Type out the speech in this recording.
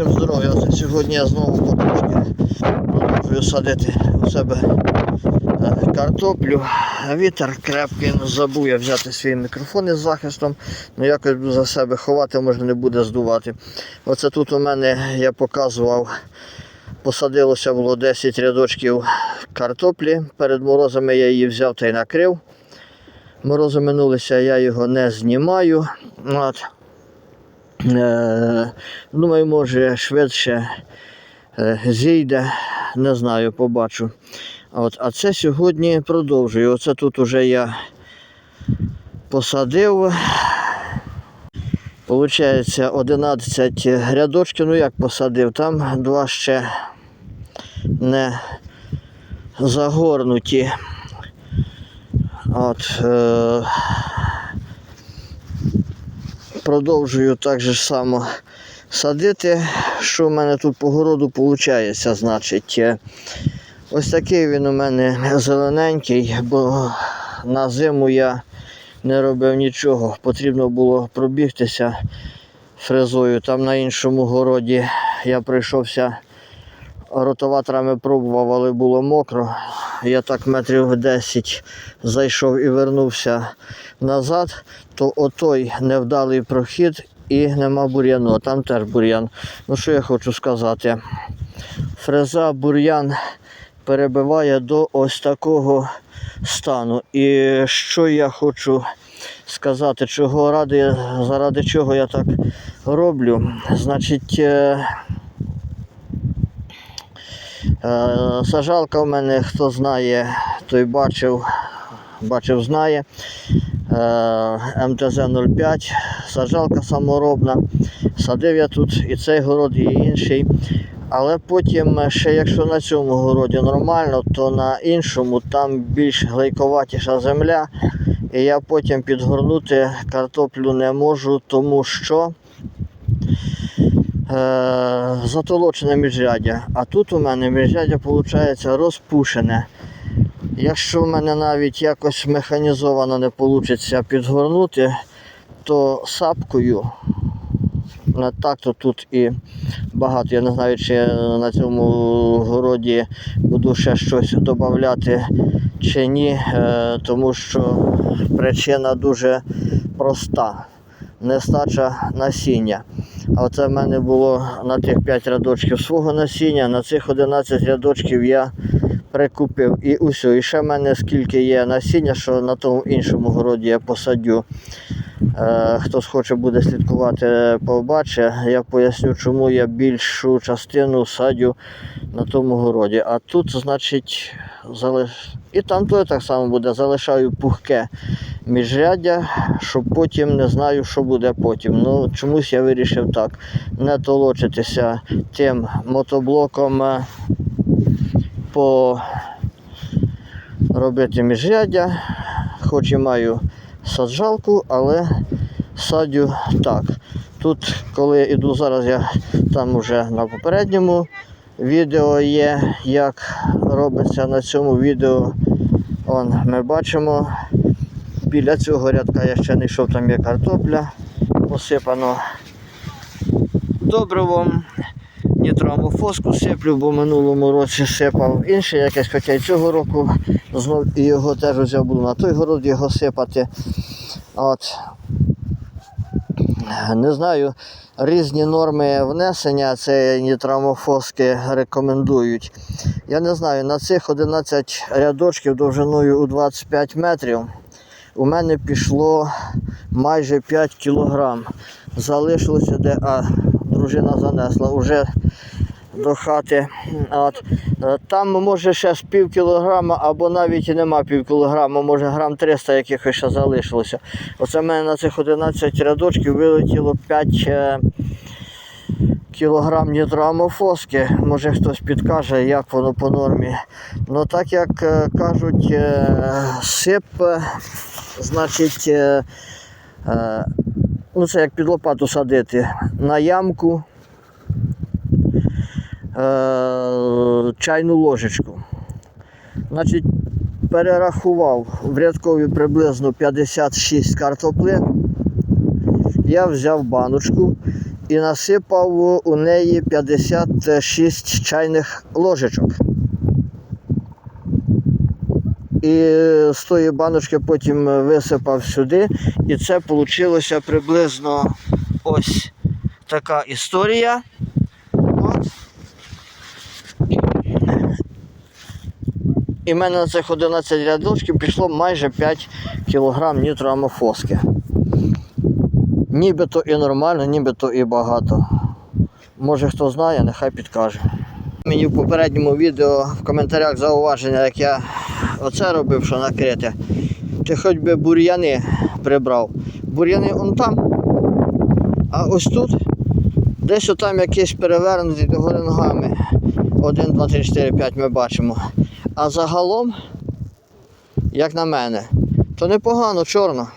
всім здоров'я. Сьогодні я знову продовжую садити у себе е, картоплю. Вітер крепкий, ну, забув я взяти свій мікрофон із захистом, ну якось за себе ховати, може не буде здувати. Оце тут у мене я показував, посадилося було 10 рядочків картоплі. Перед морозами я її взяв та й накрив. Морози минулися, я його не знімаю. От. Е, думаю, може швидше е, зійде, не знаю, побачу. От, а це сьогодні продовжую. Оце тут уже я посадив. Получається 11 рядочків, ну як посадив, там два ще не загорнуті. От, е, продовжую так же само садити. Що в мене тут по городу виходить? Значить, е, ось такий він у мене зелененький, бо на зиму я не робив нічого. Потрібно було пробігтися фрезою. Там на іншому городі я прийшовся ротоваторами пробував, але було мокро. Я так метрів 10 зайшов і вернувся назад, то отой невдалий прохід і нема бур'яну, а там теж бур'ян. Ну що я хочу сказати? Фреза бур'ян перебиває до ось такого стану. І що я хочу сказати, чого ради, заради чого я так роблю? Значить, Е, Сажалка в мене, хто знає, той бачив, бачив, знає. Е, МТЗ-05, сажалка саморобна. Садив я тут і цей город, і інший. Але потім, ще якщо на цьому городі нормально, то на іншому там більш глейковатіша земля. І я потім підгорнути картоплю не можу, тому що е, затолочене міжряддя. А тут у мене міжряддя виходить розпушене. Якщо в мене навіть якось механізовано не вийде підгорнути, то сапкою так то тут і багато. Я не знаю, чи на цьому городі буду ще щось додати чи ні, е, тому що причина дуже проста. Нестача насіння. А оце в мене було на тих 5 рядочків свого насіння, на цих 11 рядочків я прикупив. І усе. І ще в мене скільки є насіння, що на тому іншому городі я посадю. Е, Хто схоче буде слідкувати, побачить. Я поясню, чому я більшу частину садю на тому городі. А тут, значить, залиш... і там то так само буде. Залишаю пухке міжряддя, щоб потім не знаю, що буде потім. Ну, чомусь я вирішив так. Не толочитися тим мотоблоком е, по робити міжряддя. Хоч і маю саджалку, але садю так. Тут, коли йду зараз, я там вже на попередньому відео є, як робиться на цьому відео. Он, ми бачимо, біля цього рядка я ще не йшов, там є картопля посипано добривом. Нітроамофоску сиплю, бо минулому році сипав інше якесь, хоча й цього року знов його теж взяв буду на той город його сипати. От. Не знаю, різні норми внесення цієї нітрамофоски рекомендують. Я не знаю, на цих 11 рядочків довжиною у 25 метрів у мене пішло майже 5 кілограм. Залишилося де, а дружина занесла уже до хати. От. Е, Там може ще з пів кілограма, або навіть і нема пів кілограма, може грам 300 якихось ще залишилося. Оце в мене на цих 11 рядочків вилетіло 5 е, кілограм нітроамофоски. Може хтось підкаже, як воно по нормі. Ну так як е, кажуть, сип, значить, ну це як під лопату садити на ямку чайну ложечку. Значить, перерахував в рядкові приблизно 56 картоплин. Я взяв баночку і насипав у неї 56 чайних ложечок. І з тої баночки потім висипав сюди. І це вийшло приблизно ось така історія. І в мене на цих 11 рядочків пішло майже 5 кг нітроамофоски. Нібито і нормально, нібито і багато. Може хто знає, нехай підкаже. Мені в попередньому відео в коментарях зауваження, як я оце робив, що накрите. Ти хоч би бур'яни прибрав. Бур'яни он там. А ось тут, десь отам якийсь перевернутий догори ногами. 1, 2, 3, 4, 5 ми бачимо. А загалом, як на мене, то непогано чорно.